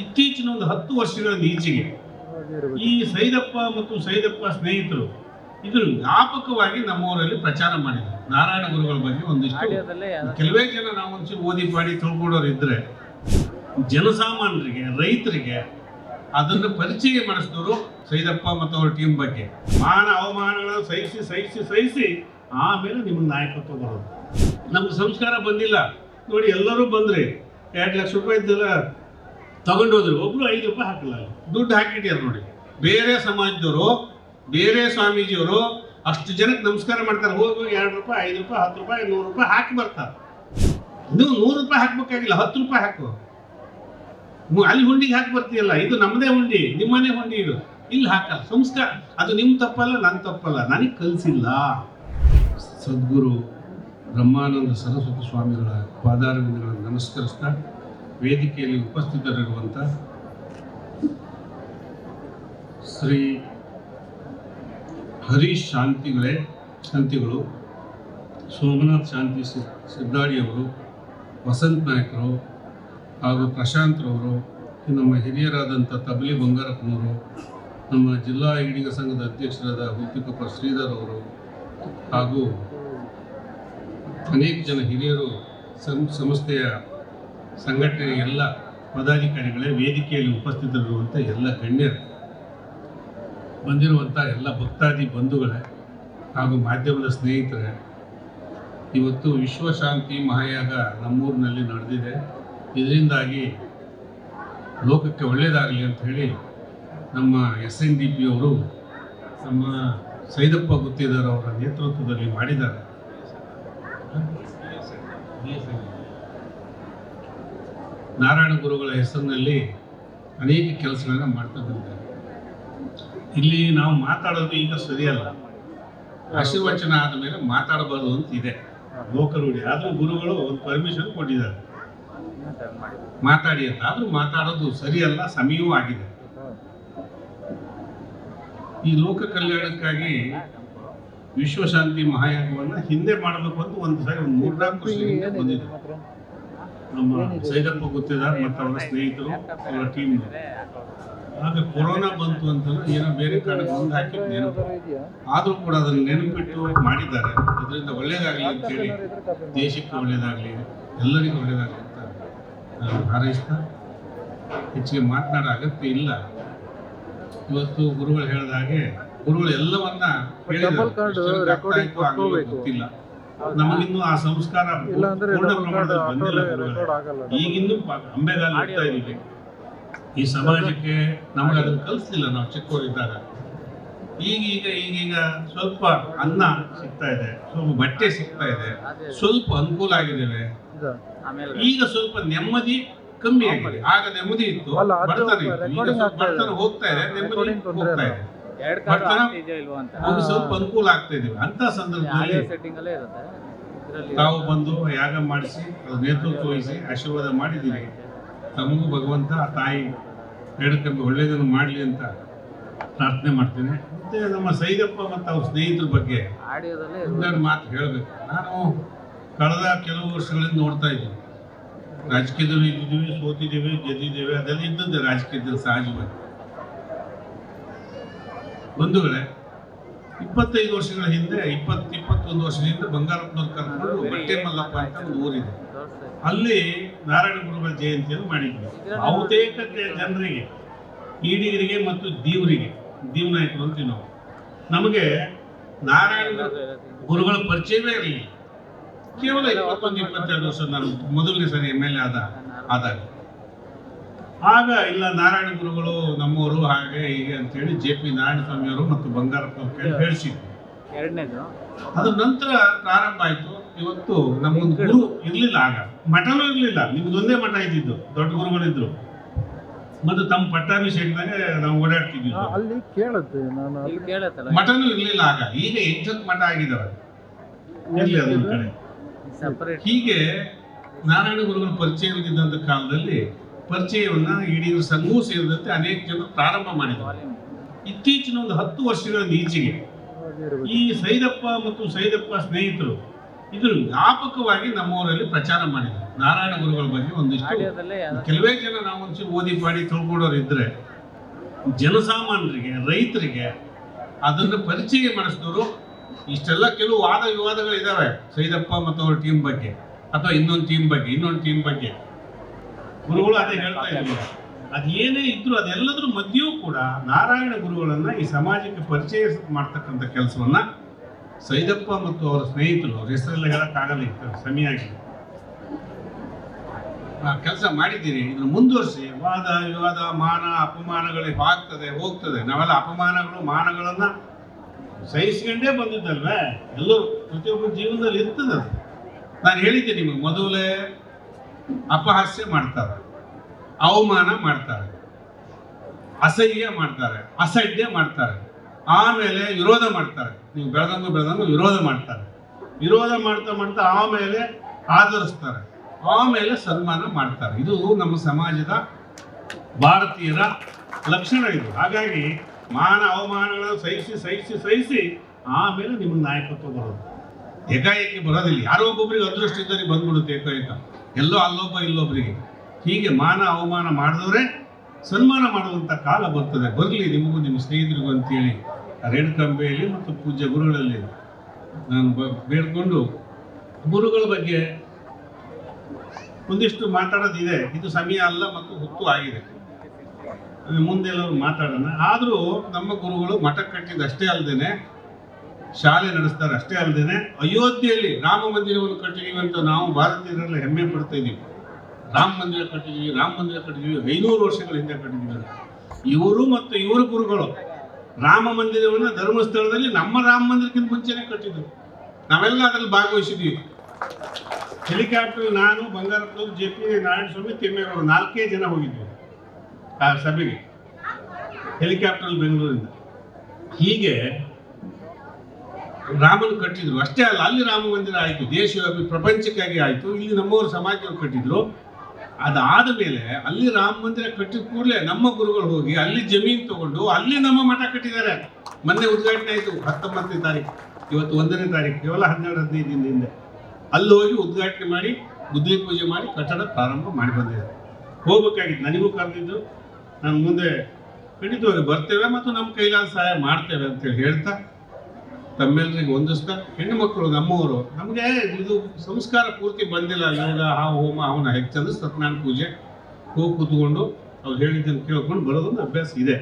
ಇತ್ತೀಚಿನ ಒಂದು ಹತ್ತು ವರ್ಷಗಳ ಈಚೆಗೆ ಈ ಸೈದಪ್ಪ ಮತ್ತು ಸೈದಪ್ಪ ಸ್ನೇಹಿತರು ಇದನ್ನು ವ್ಯಾಪಕವಾಗಿ ನಮ್ಮೂರಲ್ಲಿ ಪ್ರಚಾರ ಮಾಡಿದ್ರು. ನಾರಾಯಣ ಗುರುಗಳ ಬಗ್ಗೆ ಒಂದಿಷ್ಟು ಕೆಲವೇ ಜನ ನಾವು ಒಂಚೂರು ಓದಿ ಪಾಡಿ ತಿಳ್ಕೊಡೋರು ಇದ್ರೆ ಜನಸಾಮಾನ್ಯರಿಗೆ ರೈತರಿಗೆ ಅದನ್ನು ಪರಿಚಯ ಮಾಡಿಸಿದವರು ಸೈದಪ್ಪ ಮತ್ತು ಅವ್ರ ಟೀಮ್ ಬಗ್ಗೆ. ಮಾನ ಅವಮಾನಗಳನ್ನು ಸಹಿಸಿ ಸಹಿಸಿ ಸಹಿಸಿ ಆಮೇಲೆ ನಿಮ್ಮ ನಾಯಕತ್ವ ಬರೋದು. ನಮ್ಗೆ ಸಂಸ್ಕಾರ ಬಂದಿಲ್ಲ. ನೋಡಿ ಎಲ್ಲರೂ ಬಂದ್ರಿ ಎರಡು ಲಕ್ಷ ರೂಪಾಯಿ ಇದ್ದೆಲ್ಲ ತಗೊಂಡು ಹೋದ್ರು ಒಬ್ರು ಐದು ರೂಪಾಯಿ ಹಾಕಲ್ಲ. ದುಡ್ಡು ಹಾಕಿಟ್ಯಾರ ನೋಡಿ. ಬೇರೆ ಸಮಾಜದವರು, ಬೇರೆ ಸ್ವಾಮೀಜಿಯವರು ಅಷ್ಟು ಜನಕ್ಕೆ ನಮಸ್ಕಾರ ಮಾಡ್ತಾರೆ. ಹೋಗಿ ಎರಡು ರೂಪಾಯಿ, ಐದು ರೂಪಾಯಿ, ಹತ್ತು ರೂಪಾಯಿ, ನೂರು ರೂಪಾಯಿ ಹಾಕಿ ಬರ್ತಾರೆ. ನೀವು ನೂರು ರೂಪಾಯಿ ಹಾಕ್ಬೇಕಾಗಿಲ್ಲ, ಹತ್ತು ರೂಪಾಯಿ ಹಾಕು. ಅಲ್ಲಿ ಹುಂಡಿಗೆ ಹಾಕಿ ಬರ್ತೀಯಲ್ಲ, ಇದು ನಮ್ಮದೇ ಹುಂಡಿ, ನಿಮ್ಮನೆ ಹುಂಡಿ ಇದು. ಇಲ್ಲಿ ಹಾಕಲ್ಲ, ಸಂಸ್ಕಾರ. ಅದು ನಿಮ್ಮ ತಪ್ಪಲ್ಲ ನನ್ನ ತಪ್ಪಲ್ಲ, ನನಗೆ ಕಲಿಸಿಲ್ಲ. ಸದ್ಗುರು ಬ್ರಹ್ಮಾನಂದ ಸರಸ್ವತಿ ಸ್ವಾಮಿಗಳ ಪಾದಾರವಿಂದಗಳನ್ನು ನಮಸ್ಕರಿಸ್ತಾ ವೇದಿಕೆಯಲ್ಲಿ ಉಪಸ್ಥಿತರಿರುವಂಥ ಶ್ರೀ ಹರೀಶ್ ಶಾಂತಿಗಳೇ, ಶಾಂತಿಗಳು, ಸೋಮನಾಥ್ ಶಾಂತಿ ಸಿದ್ದಾಡಿಯವರು ವಸಂತ್ ನಾಯಕರು ಹಾಗೂ ಪ್ರಶಾಂತ್ರವರು ನಮ್ಮ ಹಿರಿಯರಾದಂಥ ತಬಲಿ ಬಂಗಾರಪ್ಪನವರು, ನಮ್ಮ ಜಿಲ್ಲಾ ಈಡಿಗ ಸಂಘದ ಅಧ್ಯಕ್ಷರಾದ ಹುತ್ತಿಕೊಪ್ಪ ಶ್ರೀಧರ್ ಅವರು ಹಾಗೂ ಅನೇಕ ಜನ ಹಿರಿಯರು ಸಂಸ್ಥೆಯ ಸಂಘಟನೆಯ ಎಲ್ಲ ಪದಾಧಿಕಾರಿಗಳೇ ವೇದಿಕೆಯಲ್ಲಿ ಉಪಸ್ಥಿತರಿರುವಂಥ ಎಲ್ಲ ಗಣ್ಯರು ಬಂದಿರುವಂಥ ಎಲ್ಲ ಭಕ್ತಾದಿ ಬಂಧುಗಳೇ ಹಾಗೂ ಮಾಧ್ಯಮದ ಸ್ನೇಹಿತರೇ, ಇವತ್ತು ವಿಶ್ವಶಾಂತಿ ಮಹಾಯಾಗ ನಮ್ಮೂರಿನಲ್ಲಿ ನಡೆದಿದೆ. ಇದರಿಂದಾಗಿ ಲೋಕಕ್ಕೆ ಒಳ್ಳೆಯದಾಗಲಿ ಅಂತ ಹೇಳಿ ನಮ್ಮ ಎಸ್ ಎನ್ ಡಿ ಪಿ ಅವರು ನಮ್ಮ ಸೈದಪ್ಪ ಗುತ್ತಿದಾರ ಅವರ ನೇತೃತ್ವದಲ್ಲಿ ಮಾಡಿದ್ದಾರೆ. ನಾರಾಯಣ ಗುರುಗಳ ಹೆಸರಿನಲ್ಲಿ ಅನೇಕ ಕೆಲಸಗಳನ್ನು ಮಾಡ್ತಾ ಬಂದಿದ್ದಾರೆ ಇಲ್ಲಿ ನಾವು ಮಾತಾಡೋದು ಈಗ ಸರಿಯಲ್ಲ. ಆಶೀರ್ವಚನ ಆದ ಮೇಲೆ ಮಾತಾಡಬಾರ್ದು ಅಂತ ಇದೆ. ಲೋಕರೂಢಿ ಆದರೂ ಗುರುಗಳು ಒಂದು ಪರ್ಮಿಷನ್ ಕೊಟ್ಟಿದ್ದಾರೆ. ಮಾತಾಡಿ ಅಂತ. ಆದರೂ ಮಾತಾಡೋದು ಸರಿಯಲ್ಲ, ಸಮಯವೂ ಆಗಿದೆ. ಈ ಲೋಕ ಕಲ್ಯಾಣಕ್ಕಾಗಿ ವಿಶ್ವಶಾಂತಿ ಮಹಾಯಾಗವನ್ನು ಹಿಂದೆ ಮಾಡಬೇಕು ಅಂತ ಒಂದು ಸಾರಿ ಒಂದು ಮೂರ್ನಾಲ್ಕು ಬಂದಿದೆ. ನಮ್ಮ ಸೈದಪ್ಪ ಗುತ್ತಿದಾರ್ ಮತ್ತು ಅವರ ಸ್ನೇಹಿತರು ಅವರ ಟೀಮ್ ಆಗ ಕೊರೋನಾ ಬಂತು ಅಂತ ಏನೋ ಬೇರೆ ಕಾರಣಕ್ಕೆ ಮುಂದೆ ಹಾಕಿದ್ದು ನೆನಪು. ಆದರೂ ಕೂಡ ಅದನ್ನು ನೆನಪಿಟ್ಟು ಮಾಡಿದ್ದಾರೆ. ಅದರಿಂದ ಒಳ್ಳೇದಾಗಲಿ ಅಂತೇಳಿ. ದೇಶಕ್ಕೆ ಒಳ್ಳೇದಾಗಲಿ ಎಲ್ಲರಿಗೂ ಒಳ್ಳೇದಾಗಲಿ ಅಂತ ನಾನು ಹಾರೈಸ್ತಾ ಹೆಚ್ಚಿಗೆ ಮಾತನಾಡೋ ಅಗತ್ಯ ಇಲ್ಲ. ಇವತ್ತು ಗುರುಗಳು ಹೇಳಿದ ಹಾಗೆ ಗುರುಗಳು ಎಲ್ಲವನ್ನ. ಗೊತ್ತಿಲ್ಲ. ನಮಗಿನ್ನೂ ಆ ಸಂಸ್ಕಾರ ಇಲ್ಲ ಅಂದ್ರೆ ಪೂರ್ಣ ಪ್ರಮಾಣದಲ್ಲಿ ಬಂದಿಲ್ಲ ಈಗಿನ್ನೂ ಅಂಬೆಗಾಲ್ ಇಡ್ತಾ ಇದೀವಿ ಈ ಸಮಾಜಕ್ಕೆ ನಮಗೆ ಅದನ್ನು ಕಲಿಸ್ಲಿಲ್ಲ ನಾವು ಚಿಕ್ಕವರಿದ್ದಾಗ. ಈಗೀಗ ಈಗೀಗ ಸ್ವಲ್ಪ ಅನ್ನ ಸಿಗ್ತಾ ಇದೆ ಸ್ವಲ್ಪ ಬಟ್ಟೆ ಸಿಗ್ತಾ ಇದೆ ಸ್ವಲ್ಪ ಅನುಕೂಲ ಆಗಿದ್ದೇವೆ. ಈಗ ಸ್ವಲ್ಪ ನೆಮ್ಮದಿ ಕಮ್ಮಿ ಆಗಿದೆ. ಆಗ ನೆಮ್ಮದಿ ಇತ್ತು ಬರ್ತಾನೆ ಹೋಗ್ತಾ ಇದೆ ನೆಮ್ಮದಿ ಹೋಗ್ತಾ ಇದೆ. ಎರಡು ಕಾರ್ಡ್ ಇದೆಯಾ ಆಗ್ತಿದೆಯೋ ಅಂತ. ಸ್ವಲ್ಪ ಅನುಕೂಲ ಆಗ್ತಾ ಇದೀವಿ ಅಂತ ಸಂದರ್ಭದಲ್ಲಿ ಸೆಟ್ಟಿಂಗ್ ಅಲ್ಲೇ ಇರುತ್ತೆ. ತಾವು ಬಂದು ಯಾಗ ಮಾಡಿಸಿ ಅದು ನೇತೃತ್ವ ವಹಿಸಿ ಆಶೀರ್ವಾದ ಮಾಡಿದ್ದೀರಿ. ತಮಗೂ ಭಗವಂತ ಆ ತಾಯಿ ಬೇಡಕಂಬಿ ಒಳ್ಳೆಯದನ್ನು ಮಾಡಲಿ ಅಂತ ಪ್ರಾರ್ಥನೆ ಮಾಡ್ತೇನೆ. ಮತ್ತೆ ನಮ್ಮ ಸೈದಪ್ಪ ಮತ್ತು ಅವ್ರ ಸ್ನೇಹಿತರ ಬಗ್ಗೆ ಒಂದೆರಡು ಮಾತು ಹೇಳಬೇಕು. ನಾನು ಕಳೆದ ಕೆಲವು ವರ್ಷಗಳಿಂದ ನೋಡ್ತಾ ಇದ್ದೀನಿ. ರಾಜಕೀಯದಲ್ಲಿ ಇದ್ದೀವಿ ಸೋತಿದ್ದೀವಿ ಗೆದ್ದಿದ್ದೀವಿ. ಅದೆಲ್ಲ ಇದ್ದದ್ದು ರಾಜಕೀಯದಲ್ಲಿ ಸಹಜವಾಗಿ. ಬಂಧುಗಳೇ ಇಪ್ಪತ್ತೈದು ವರ್ಷಗಳ ಹಿಂದೆ ಇಪ್ಪತ್ತು ಇಪ್ಪತ್ತೊಂದು ವರ್ಷದ ಹಿಂದೆ ಬಂಗಾರಪ್ಪನವ್ರು ಕರ್ಕೊಂಡು ಬಟ್ಟೆ ಮಲ್ಲಪ್ಪ ಅಂತ ಒಂದು ಊರಿದೆ. ಅಲ್ಲಿ ನಾರಾಯಣ ಗುರುಗಳ ಜಯಂತಿಯನ್ನು ಮಾಡಿದ್ವಿ. ಬಹುತೇಕ ಜನರಿಗೆ ಈಡಿಗರಿಗೆ ಮತ್ತು ದೀವರಿಗೆ ದೀವ್ ನಾಯಕರು ಅಂತೀವಿ ನಾವು. ನಮಗೆ ನಾರಾಯಣ ಗುರುಗಳ ಪರಿಚಯವೇ ಇರಲಿಲ್ಲ. ಕೇವಲ ಇಪ್ಪತ್ತೊಂದು ಇಪ್ಪತ್ತೆರಡು ವರ್ಷ ನಾನು ಮೊದಲನೇ ಸರಿ ಎಂ ಎಲ್ ಎ ಆದ ಆದಾಗ. ಆಗ ಇಲ್ಲ ನಾರಾಯಣ ಗುರುಗಳು ನಮ್ಮವರು ಹಾಗೆ ಹೀಗೆ ಅಂತೇಳಿ ಜೆ ಪಿ ನಾರಾಯಣ ಸ್ವಾಮಿ ಅವರು ಮತ್ತು ಬಂಗಾರಪ್ಪ ಅಂತ ಹೇಳಿ ಹೇಳಿಸಿದ್ರು. ಎರಡನೇದು? ಅದ್ರ ನಂತರ ಪ್ರಾರಂಭ ಆಯ್ತು. ಇವತ್ತು ನಮ್ಮೊಂದು ಗುರು ಇರ್ಲಿಲ್ಲ ಆಗ. ಮಠನೂ ಇರ್ಲಿಲ್ಲ. ನಿಮ್ದೊಂದೇ ಮಠ ಇದ್ದಿದ್ದು. ದೊಡ್ಡ ಗುರುಗಳಿದ್ರು. ಮತ್ತು ತಮ್ಮ ಪಟ್ಟಾಭಿಷೇಕದಾಗ ನಾವು ಓಡಾಡ್ತಿದ್ವಿ. ಅಲ್ಲಿ ಕೇಳುತ್ತೆ ನಾನು ಮಠನೂ ಇರ್ಲಿಲ್ಲ ಆಗ. ಈಗ ಎಂಟತ್ತು ಮಠ ಆಗಿದಾವೆ. ಇರ್ಲಿ ಅದೊಂದು ಕಡೆ. ಹೀಗೆ ನಾರಾಯಣ ಗುರುಗಳ ಪರಿಚಯವಿದ್ದಂಥ ಕಾಲದಲ್ಲಿ ಪರಿಚಯವನ್ನ ಇಡೀ ಸಂಘವೂ ಸೇರಿದಂತೆ ಅನೇಕ ಜನರು ಪ್ರಾರಂಭ ಮಾಡಿದ್ದಾರೆ. ಇತ್ತೀಚಿನ ಒಂದು ಹತ್ತು ವರ್ಷಗಳ ಈಚೆಗೆ ಈ ಸೈದಪ್ಪ ಮತ್ತು ಸೈದಪ್ಪ ಸ್ನೇಹಿತರು ಇದನ್ನು ವ್ಯಾಪಕವಾಗಿ ನಮ್ಮೂರಲ್ಲಿ ಪ್ರಚಾರ ಮಾಡಿದ್ದಾರೆ ನಾರಾಯಣ ಗುರುಗಳ ಬಗ್ಗೆ ಒಂದಿಷ್ಟು ಕೆಲವೇ ಜನ ನಾವು ಒಂಚೂರು ಓದಿ ಪಾಡಿ ತಿಳ್ಕೊಡೋರು ಇದ್ರೆ ಜನಸಾಮಾನ್ಯರಿಗೆ ರೈತರಿಗೆ ಅದನ್ನು ಪರಿಚಯ ಮಾಡಿಸಿದವರು ಇಷ್ಟೆಲ್ಲ ಕೆಲವು ವಾದ ವಿವಾದಗಳಿದಾವೆ ಸೈದಪ್ಪ ಮತ್ತು ಅವ್ರ ಟೀಮ್ ಬಗ್ಗೆ ಅಥವಾ ಇನ್ನೊಂದು ಟೀಮ್ ಬಗ್ಗೆ ಇನ್ನೊಂದು ಟೀಮ್ ಬಗ್ಗೆ. ಗುರುಗಳು ಅದೇ ಹೇಳ್ತಾ ಇದ್ರು ಅದು ಏನೇ ಇದ್ರು ಅದೆಲ್ಲದ್ರ ಮಧ್ಯೆಯೂ ಕೂಡ ನಾರಾಯಣ ಗುರುಗಳನ್ನ ಈ ಸಮಾಜಕ್ಕೆ ಪರಿಚಯ ಮಾಡ್ತಕ್ಕಂಥ ಕೆಲಸವನ್ನ ಸೈದಪ್ಪ ಮತ್ತು ಅವರ ಸ್ನೇಹಿತರು ಅವ್ರ ಹೆಸರೆಲ್ಲ ಹೇಳಕ್ಕಾಗಲ್ಲ ಸಮಿಯಾಗಿ. ಕೆಲಸ ಮಾಡಿದ್ದೀನಿ. ಇದನ್ನು ಮುಂದುವರಿಸಿ. ವಾದ, ವಿವಾದ, ಮಾನ ಅಪಮಾನಗಳಿಗೆ ಆಗ್ತದೆ, ಹೋಗ್ತದೆ. ನಾವೆಲ್ಲ ಅಪಮಾನಗಳು, ಮಾನಗಳನ್ನ ಸಹಿಸ್ಕೊಂಡೇ ಬಂದಿದ್ದಲ್ವೇ? ಎಲ್ಲರೂ ಪ್ರತಿಯೊಬ್ಬರ ಜೀವನದಲ್ಲಿ ಇರ್ತದೆ ನಾನು ಹೇಳಿದ್ದೆ ನಿಮಗೆ ಮೊದಲೇ ಅಪಹಾಸ್ಯ ಮಾಡ್ತಾರೆ, ಅವಮಾನ ಮಾಡ್ತಾರೆ, ಅಸಹ್ಯ ಮಾಡ್ತಾರೆ, ಅಸಡ್ಡೆ ಮಾಡ್ತಾರೆ, ಆಮೇಲೆ ವಿರೋಧ ಮಾಡ್ತಾರೆ. ನೀವು ಬೆಳೆದಂಗು ಬೆಳೆದಂಗೂ ವಿರೋಧ ಮಾಡ್ತಾರೆ. ವಿರೋಧ ಮಾಡ್ತಾ ಮಾಡ್ತಾ ಆಮೇಲೆ ಆಧರಿಸ್ತಾರೆ, ಆಮೇಲೆ ಸನ್ಮಾನ ಮಾಡ್ತಾರೆ. ಇದು ನಮ್ಮ ಸಮಾಜದ ಭಾರತೀಯರ ಲಕ್ಷಣ ಇದು. ಹಾಗಾಗಿ ಮಾನ ಅವಮಾನಗಳನ್ನು ಸಹಿಸಿ ಸಹಿಸಿ ಸಹಿಸಿ ಆಮೇಲೆ ನಿಮ್ಮ ನಾಯಕತ್ವ ಬರೋದು. ಏಕಾಏಕಿ ಬರೋದಿಲ್ಲ. ಯಾರೋ ಒಬ್ಬೊಬ್ಬರಿಗೆ ಅದೃಷ್ಟ ಇದ್ದರೆ ಬಂದ್ಬಿಡುತ್ತೆ ಏಕಾಏಕ. ಎಲ್ಲೋ ಅಲ್ಲೊಬ್ಬ ಇಲ್ಲೊಬ್ಬರಿಗೆ ಹೀಗೆ ಮಾನ ಅವಮಾನ ಮಾಡಿದವರೇ, ಸನ್ಮಾನ ಮಾಡುವಂಥ ಕಾಲ ಬರ್ತದೆ. ಬರಲಿ, ನಿಮಗೂ ನಿಮ್ಮ ಸ್ನೇಹಿತರಿಗೂ ಅಂತೇಳಿ ರೇಣುಕಾಂಬೆಯಲ್ಲಿ ಮತ್ತು ಪೂಜ್ಯ ಗುರುಗಳಲ್ಲಿ ನಾನು ಬ- ಬೇಡ್ಕೊಂಡು ಗುರುಗಳ ಬಗ್ಗೆ ಒಂದಿಷ್ಟು ಮಾತಾಡೋದಿದೆ. ಇದು ಸಮಯ ಅಲ್ಲ ಮತ್ತು ಹೊತ್ತು ಆಗಿದೆ. ಮುಂದೆಲ್ಲರೂ ಮಾತಾಡೋಣ. ಆದರೂ ನಮ್ಮ ಗುರುಗಳು ಮಠ ಕಟ್ಟಿದ್ದಷ್ಟೇ ಅಲ್ಲದೇನೆ ಶಾಲೆ ನಡೆಸ್ತಾರೆ. ಅಷ್ಟೇ ಅಲ್ಲದೇನೆ ಅಯೋಧ್ಯೆಯಲ್ಲಿ ರಾಮ ಮಂದಿರವನ್ನು ಕಟ್ಟಿದೀವಿ ಅಂತ ನಾವು ಭಾರತೀಯರಲ್ಲಿ ಹೆಮ್ಮೆ ಪಡ್ತಾ ಇದ್ದೀವಿ. ರಾಮ ಮಂದಿರ ಕಟ್ಟಿದೀವಿ ರಾಮ ಮಂದಿರ ಕಟ್ಟಿದೀವಿ ಐನೂರು ವರ್ಷಗಳ ಹಿಂದೆ ಕಟ್ಟಿದೀವಿ. ಇವರು ಮತ್ತು ಇವರ ಗುರುಗಳು ರಾಮ ಮಂದಿರವನ್ನು ಧರ್ಮಸ್ಥಳದಲ್ಲಿ ನಮ್ಮ ರಾಮ ಮಂದಿರಕ್ಕಿಂತ ಮುಂಚೆನೆ ಕಟ್ಟಿದ್ರು. ನಾವೆಲ್ಲ ಅದರಲ್ಲಿ ಭಾಗವಹಿಸಿದ್ವಿ ಹೆಲಿಕಾಪ್ಟರ್ ನಾನು ಬಂಗಾರಪ್ಪನವರು ಜೆ ಪಿ ನಾರಾಯಣ ಸ್ವಾಮಿ ತಿಮ್ಮೇಗೌಡರು ನಾಲ್ಕೇ ಜನ ಹೋಗಿದ್ವಿ ಆ ಸಭೆಗೆ. ಹೆಲಿಕಾಪ್ಟರ್ ಬೆಂಗಳೂರಿಂದ. ಹೀಗೆ ರಾಮನ ಕಟ್ಟಿದ್ರು. ಅಷ್ಟೇ ಅಲ್ಲ, ಅಲ್ಲಿ ರಾಮ ಮಂದಿರ ಆಯಿತು, ದೇಶವ್ಯಾಪಿ, ಪ್ರಪಂಚಕ್ಕಾಗಿ ಆಯಿತು, ಇಲ್ಲಿ ನಮ್ಮವರು ಸಮಾಜವ್ರು ಕಟ್ಟಿದ್ರು. ಅದಾದ ಮೇಲೆ ಅಲ್ಲಿ ರಾಮ ಮಂದಿರ ಕಟ್ಟಿದ ಕೂಡಲೇ ನಮ್ಮ ಗುರುಗಳು ಹೋಗಿ ಅಲ್ಲಿ ಜಮೀನು ತಗೊಂಡು ಅಲ್ಲಿ ನಮ್ಮ ಮಠ ಕಟ್ಟಿದ್ದಾರೆ. ಮೊನ್ನೆ ಉದ್ಘಾಟನೆ ಆಯಿತು, ಹತ್ತೊಂಬತ್ತನೇ ತಾರೀಕು. ಇವತ್ತು ಒಂದನೇ ತಾರೀಕು, ಕೇವಲ ಹನ್ನೆರಡು ಹದಿನೈದು ದಿನದ ಹಿಂದೆ. ಅಲ್ಲಿ ಹೋಗಿ ಉದ್ಘಾಟನೆ ಮಾಡಿ ಬುದ್ಧಿ ಪೂಜೆ ಮಾಡಿ, ಕಟ್ಟಡ ಪ್ರಾರಂಭ ಮಾಡಿ ಬಂದಿದ್ದಾರೆ. ಹೋಗ್ಬೇಕಾಗಿತ್ತು, ನನಗೂ ಕರೆದಿದ್ದು. ನಾನು ಮುಂದೆ ಖಂಡಿತವಾಗಿ ಬರ್ತೇವೆ ಮತ್ತು ನಮ್ಮ ಕೈಲಾದ ಸಹಾಯ ಮಾಡ್ತೇವೆ ಅಂತೇಳಿ ಹೇಳ್ತಾ ತಮ್ಮೆಲ್ಲರಿಗೆ ಹೊಂದಿಸ್ತಾ ಹೆಣ್ಣು ಮಕ್ಕಳು ನಮ್ಮವರು. ನಮಗೆ ಇದು ಸಂಸ್ಕಾರ ಪೂರ್ತಿ ಬಂದಿಲ್ಲ. ಯೋಗ ಆ ಹೋಮ ಅವನ ಹೆಚ್ಚಂದ್ರೆ ಸತ್ಯನಾರಾಯಣ ಪೂಜೆ. ಹೋಗಿ ಕೂತ್ಕೊಂಡು ಅವ್ರು ಹೇಳಿದ್ದನ್ನು ಕೇಳ್ಕೊಂಡು ಬರೋದೊಂದು ಅಭ್ಯಾಸ ಇದೆ.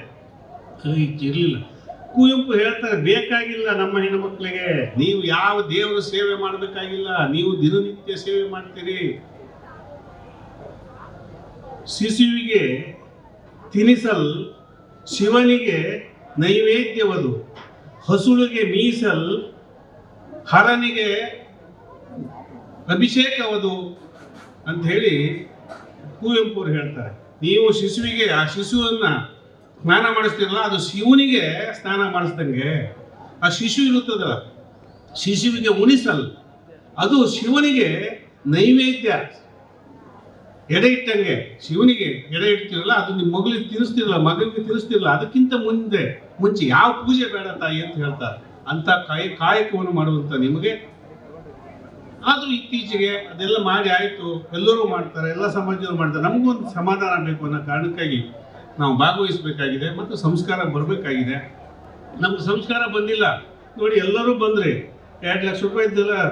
ಇರಲಿಲ್ಲ. ಕುವೆಂಪು ಹೇಳ್ತಾರೆ, ಬೇಕಾಗಿಲ್ಲ ನಮ್ಮ ಹೆಣ್ಣು ಮಕ್ಕಳಿಗೆ. ನೀವು ಯಾವ ದೇವರ ಸೇವೆ ಮಾಡಬೇಕಾಗಿಲ್ಲ. ನೀವು ದಿನನಿತ್ಯ ಸೇವೆ ಮಾಡ್ತೀರಿ. ಶಿಶುವಿಗೆ ತಿನಿಸಲ್, ಶಿವನಿಗೆ ನೈವೇದ್ಯವದು. ಹಸುಳಿಗೆ ಮೀಸಲ್, ಹರನಿಗೆ ಅಭಿಷೇಕವದು ಅಂತ ಹೇಳಿ ಕುವೆಂಪು ಅವರು ಹೇಳ್ತಾರೆ. ನೀವು ಶಿಶುವಿಗೆ, ಆ ಶಿಶುವನ್ನ ಸ್ನಾನ ಮಾಡಿಸ್ತೀರಲ್ಲ, ಅದು ಶಿವನಿಗೆ ಸ್ನಾನ ಮಾಡಿಸ್ದಂಗೆ. ಆ ಶಿಶು ಇರುತ್ತದಲ್ಲ, ಶಿಶುವಿಗೆ ಉಣಿಸಲ್ ಅದು ಶಿವನಿಗೆ ನೈವೇದ್ಯ. ಎಡೆ ಇಟ್ಟಂಗೆ, ಶಿವನಿಗೆ ಎಡೆ ಇಡ್ತಿರಲ್ಲ, ಅದು ನಿಮ್ಮ ಮಗಳಿಗೆ ತಿನ್ನಿಸ್ತಿರಲ್ಲ, ಮಗನಿಗೆ ತಿನ್ನಿಸ್ತಿರಲ್ಲ, ಅದಕ್ಕಿಂತ ಮುಂದೆ, ಮುಂಚೆ ಯಾವ ಪೂಜೆ ಬೇಡ ತಾಯಿ ಅಂತ ಹೇಳ್ತಾರೆ. ಅಂತ ಕಾಯಿ, ಕಾಯಕವನ್ನು ಮಾಡುವಂತ ನಿಮಗೆ. ಆದ್ರೂ ಇತ್ತೀಚೆಗೆ ಅದೆಲ್ಲ ಮಾಡಿ ಆಯ್ತು, ಎಲ್ಲರೂ ಮಾಡ್ತಾರೆ, ಎಲ್ಲ ಸಮಾಜದವರು ಮಾಡ್ತಾರೆ. ನಮಗೂ ಒಂದು ಸಮಾಧಾನ ಬೇಕು ಅನ್ನೋ ಕಾರಣಕ್ಕಾಗಿ ನಾವು ಭಾಗವಹಿಸ್ಬೇಕಾಗಿದೆ ಮತ್ತು ಸಂಸ್ಕಾರ ಬರಬೇಕಾಗಿದೆ. ನಮ್ಗೆ ಸಂಸ್ಕಾರ ಬಂದಿಲ್ಲ. ನೋಡಿ, ಎಲ್ಲರೂ ಬಂದ್ರಿ ಎರಡು ಲಕ್ಷ ರೂಪಾಯಿದ್ದೆಲ್ಲ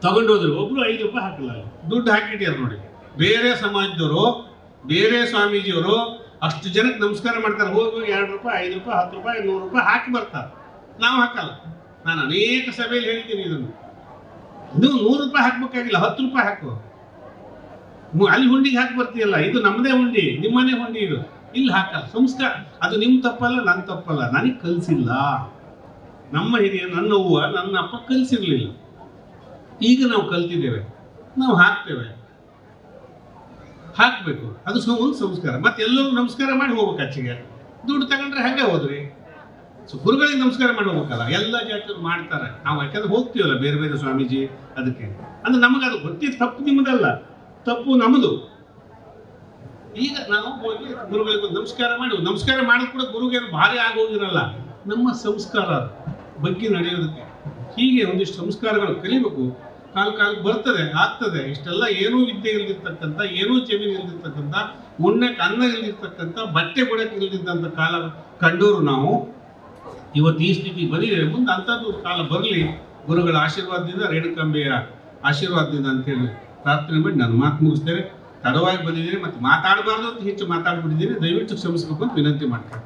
ತಗೊಂಡೋದ್ರು. ಒಬ್ಬರು ಐದು ರೂಪಾಯಿ ಹಾಕಲ್ಲ. ದುಡ್ಡು ಹಾಕಿಟ್ಯಾರ ನೋಡಿ. ಬೇರೆ ಸಮಾಜದವರು, ಬೇರೆ ಸ್ವಾಮೀಜಿಯವರು ಅಷ್ಟು ಜನಕ್ಕೆ ನಮಸ್ಕಾರ ಮಾಡ್ತಾರೆ. ಹೋಗಿ ಎರಡು ರೂಪಾಯಿ, ಐದು ರೂಪಾಯಿ, ಹತ್ತು ರೂಪಾಯಿ, ನೂರು ರೂಪಾಯಿ ಹಾಕಿ ಬರ್ತಾರೆ. ನಾವು ಹಾಕಲ್ಲ. ನಾನು ಅನೇಕ ಸಭೆಯಲ್ಲಿ ಹೇಳ್ತೀನಿ ಇದನ್ನು. ನೀವು ನೂರು ರೂಪಾಯಿ ಹಾಕ್ಬೇಕಾಗಿಲ್ಲ, ಹತ್ತು ರೂಪಾಯಿ ಹಾಕು. ಅಲ್ಲಿ ಹುಂಡಿಗೆ ಹಾಕಿ ಬರ್ತೀಯಲ್ಲ, ಇದು ನಮ್ಮದೇ ಹುಂಡಿ, ನಿಮ್ಮನೆ ಹುಂಡಿ ಇದು. ಇಲ್ಲಿ ಹಾಕಲ್ಲ, ಸಂಸ್ಕಾರ. ಅದು ನಿಮ್ಮ ತಪ್ಪಲ್ಲ ನನ್ನ ತಪ್ಪಲ್ಲ. ನನಗೆ ಕಲಿಸಿಲ್ಲ. ನಮ್ಮ ಹಿರಿಯ, ನನ್ನ ನನ್ನ ಅಪ್ಪ ಕಲಿಸಿರ್ಲಿಲ್ಲ. ಈಗ ನಾವು ಕಲ್ತಿದ್ದೇವೆ. ನಾವು ಹಾಕ್ತೇವೆ. ಹಾಕಬೇಕು. ಅದು ಒಂದು ಸಂಸ್ಕಾರ. ಮತ್ತೆ ಎಲ್ಲರೂ ನಮಸ್ಕಾರ ಮಾಡಿ ಹೋಗ್ಬೇಕು ಆಚೆಗೆ ದುಡ್ಡು ತಗೊಂಡ್ರೆ ಹಂಗೆ ಹೋದ್ರಿ. ಸೊ, ಗುರುಗಳಿಗೆ ನಮಸ್ಕಾರ ಮಾಡಿ ಹೋಗ್ಬೇಕಲ್ಲ. ಎಲ್ಲ ಜಾತಿಯವರು ಮಾಡ್ತಾರೆ. ನಾವು ಯಾಕಂದ್ರೆ ಹೋಗ್ತೀವಲ್ಲ ಬೇರೆ ಬೇರೆ ಸ್ವಾಮೀಜಿ ಅದಕ್ಕೆ. ಅಂದ್ರೆ ನಮಗೆ ಅದು ಗೊತ್ತಿದ್ದು ತಪ್ಪು ನಿಮ್ಮದಲ್ಲ. ತಪ್ಪು ನಮ್ಮದು ಈಗ ನಾವು ಹೋಗಿ ಗುರುಗಳಿಗೆ ನಮಸ್ಕಾರ ಮಾಡಿ ನಮಸ್ಕಾರ ಮಾಡಿದ ಕೂಡ ಗುರುಗೆ ಭಾರಿ ಆಗೋಗಿರಲ್ಲ ನಮ್ಮ ಸಂಸ್ಕಾರ. ಬಗ್ಗೆ ನಡೆಯೋದಕ್ಕೆ ಹೀಗೆ ಒಂದಿಷ್ಟು ಸಂಸ್ಕಾರಗಳು ಕಲಿಬೇಕು. ಕಾಲ ಕಾಲಕ್ಕೆ ಬರ್ತದೆ, ಆಗ್ತದೆ. ಇಷ್ಟೆಲ್ಲ ಏನೂ ವಿದ್ಯೆ ಇಲ್ದಿರ್ತಕ್ಕಂಥ, ಏನೂ ಜಮೀನು ಇಲ್ದಿರ್ತಕ್ಕಂಥ ಉಣ್ಣಕ್ಕೆ ಅನ್ನ ಇಲ್ದಿರ್ತಕ್ಕಂಥ, ಬಟ್ಟೆ ಕೊಡಕ್ಕೆ ಇಲ್ದಿದ್ದಂಥ ಕಾಲ ಕಂಡೋರು ನಾವು. ಇವತ್ತು ಈ ಸ್ಥಿತಿ ಬಂದಿದೆ. ಮುಂದೆ ಅಂಥದ್ದು ಕಾಲ ಬರಲಿ. ಗುರುಗಳ ಆಶೀರ್ವಾದದಿಂದ, ರೇಣುಕಾಂಬೆಯ ಆಶೀರ್ವಾದದಿಂದ ಅಂತೇಳಿ ಪ್ರಾರ್ಥನೆ ಮಾಡಿ ನನ್ನ ಮಾತು ಮುಗಿಸ್ತೇನೆ. ತಡವಾಗಿ ಬಂದಿದ್ದೀನಿ ಮತ್ತು ಮಾತಾಡಬಾರ್ದು ಅಂತ ಹೆಚ್ಚು ಮಾತಾಡ್ಬಿಟ್ಟಿದ್ದೀನಿ. ದಯವಿಟ್ಟು ಕ್ಷಮಿಸ್ಬೇಕು ಅಂತ ವಿನಂತಿ ಮಾಡ್ತೇನೆ.